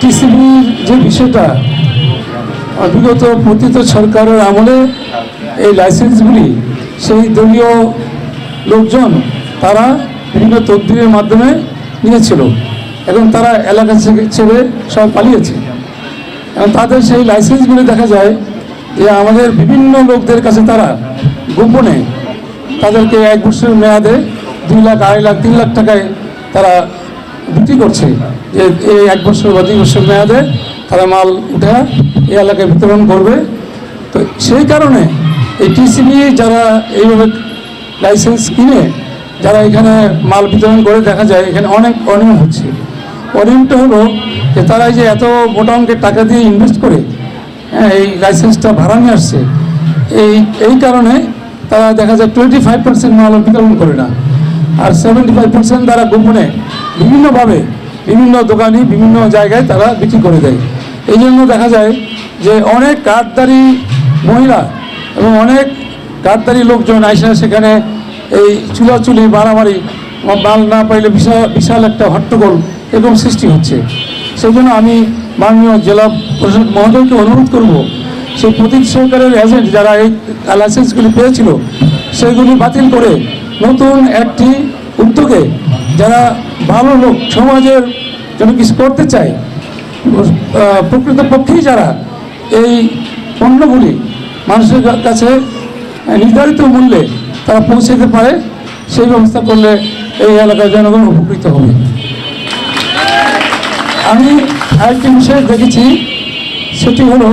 টিসিবির যে বিষয়টা বিগত পতিত সরকারের আমলে এই লাইসেন্সগুলি, সেই দলীয় লোকজন, তারা বিভিন্ন তদবিরের মাধ্যমে নিয়েছিল এবং তারা এলাকা ছেড়ে সব পালিয়েছে। এবং তাদের সেই লাইসেন্সগুলি দেখা যায় যে আমাদের বিভিন্ন লোকদের কাছে তারা গোপনে তাদেরকে এক বছরের মেয়াদে দুই লাখ, আড়াই লাখ, তিন লাখ টাকায় তারা বিক্রি করছে। যে এই এক বছর বা দুই বছর মেয়াদে তারা মাল উঠে এই এলাকায় বিতরণ করবে। তো সেই কারণে এই টিসিবি যারা এইভাবে লাইসেন্স কিনে যারা এখানে মাল বিতরণ করে দেখা যায় এখানে অনেক অনিয়ম হচ্ছে। অনিয়মটা হলো যে তারা যে এত মোটা অঙ্কের টাকা দিয়ে ইনভেস্ট করে হ্যাঁ, এই লাইসেন্সটা ভাড়া নিয়ে আসছে। এই এই কারণে তারা দেখা যায় টোয়েন্টি ফাইভ পার্সেন্ট মাল বিতরণ করে না। আর সেভেন্টি ফাইভ পার্সেন্ট তারা গোপনে বিভিন্নভাবে বিভিন্ন দোকানে বিভিন্ন জায়গায় তারা বিক্রি করে দেয়। এই জন্য দেখা যায় যে অনেক কাঠদারি মহিলা এবং অনেক কাঠদারি লোকজন আইসা সেখানে এই চুলাচুলি, মারামারি, মাল না পাইলে বিশাল বিশাল একটা হট্টগোল এরকম সৃষ্টি হচ্ছে। সেই জন্য আমি মাননীয় জেলা প্রশাসক মহোদয়কে অনুরোধ করব, সেই প্রতীক সরকারের এজেন্ট যারা এই লাইসেন্সগুলি পেয়েছিল সেগুলি বাতিল করে নতুন একটি উদ্যোগে যারা ভালো লোক সমাজের জন্য কিছু করতে চাই প্রকৃতপক্ষেই যারা এই পণ্যগুলি মানুষের কাছে নির্ধারিত মূল্যে তারা পৌঁছে পারে, সেই ব্যবস্থা করলে এই এলাকার জনগণ উপকৃত হবে। আমি আরেকটি বিষয় দেখেছি, সেটি হলো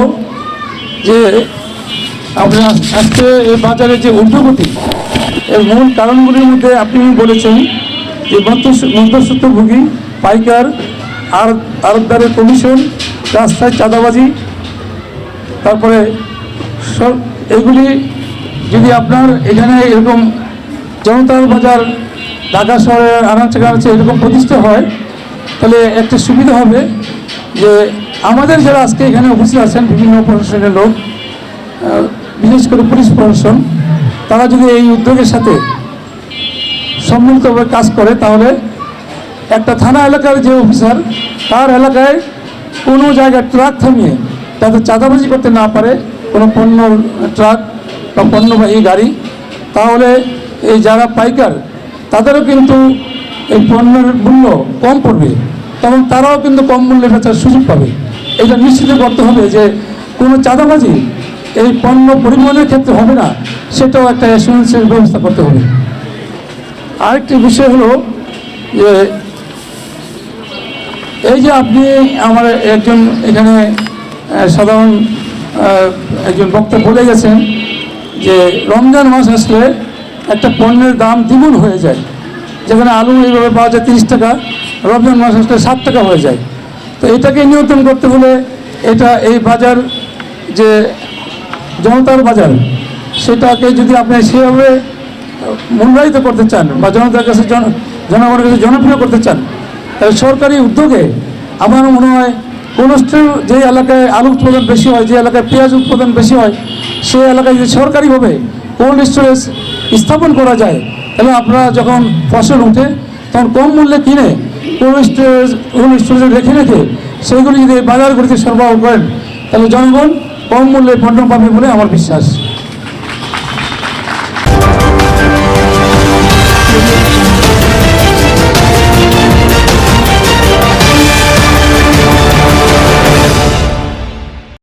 যে আমরা আজকে এই বাজারে যে ঊর্ধ্বগতি এর মূল কারণগুলির মধ্যে আপনি বলেছেন যে মধ্যস- মধ্যস্বত্বভোগী পাইকার, আর আরতদারের কমিশন রাস্তায় চাঁদাবাজি, তারপরে সব এগুলি যদি আপনার এখানে এরকম জনতার বাজার, ঢাকা শহরের আনাচে কানাচে এরকম প্রতিষ্ঠা হয়, তাহলে একটা সুবিধা হবে যে আমাদের যারা আজকে এখানে উপস্থিত আছেন, বিভিন্ন প্রশাসনের লোক বিশেষ করে পুলিশ প্রশাসন, তারা যদি এই উদ্যোগের সাথে সম্মিলিতভাবে কাজ করে, তাহলে একটা থানা এলাকার যে অফিসার, তার এলাকায় কোনো জায়গায় ট্রাক থামিয়ে যাতে চাঁদাবাজি করতে না পারে, কোনো পণ্য ট্রাক বা পণ্যবাহী গাড়ি, তাহলে এই যারা পাইকার, তাদেরও কিন্তু এই পণ্যের মূল্য কম পড়বে তখন তারাও কিন্তু কম মূল্যে বেচার সুযোগ পাবে। এটা নিশ্চিত করতে হবে যে কোনো চাঁদাবাজি এই পণ্য পরিবহনের ক্ষেত্রে হবে না, সেটাও একটা অ্যাসুরেন্সের ব্যবস্থা করতে হবে। আরেকটি বিষয় হলো যে এই যে আপনি আমার একজন এখানে সাধারণ একজন বক্তা বলে গেছেন যে রমজান মাস আসলে একটা পণ্যের দাম দ্বিগুণ হয়ে যায়। যেখানে আলু এইভাবে পাওয়া যায় তিরিশ টাকা, রমজান মাস আসলে ষাট টাকা হয়ে যায়। তো এটাকে নিয়ন্ত্রণ করতে হলে এটা এই বাজার যে জনতার বাজার, সেটাকে যদি আপনি সেভাবে মূল্যায়িত করতে চান বা জনতার কাছে জন জনগণের কাছে জনপ্রিয় করতে চান, তাহলে সরকারি উদ্যোগে আমার মনে হয় কোনো স্টে- যে এলাকায় আলু উৎপাদন বেশি হয়, যে এলাকায় পেঁয়াজ উৎপাদন বেশি হয় সেই এলাকায় যদি সরকারিভাবে কোল্ড স্টোরেজ স্থাপন করা যায়, তাহলে আপনারা যখন ফসল উঠে তখন কম মূল্যে কিনে কোল্ড স্টোরেজ, কোল্ড স্টোরেজে রেখে রেখে সেইগুলি যদি বাজারগুলিতে সরবরাহ করেন, তাহলে জনগণ কম মূল্যে পণ্য পাবে বলে আমার বিশ্বাস।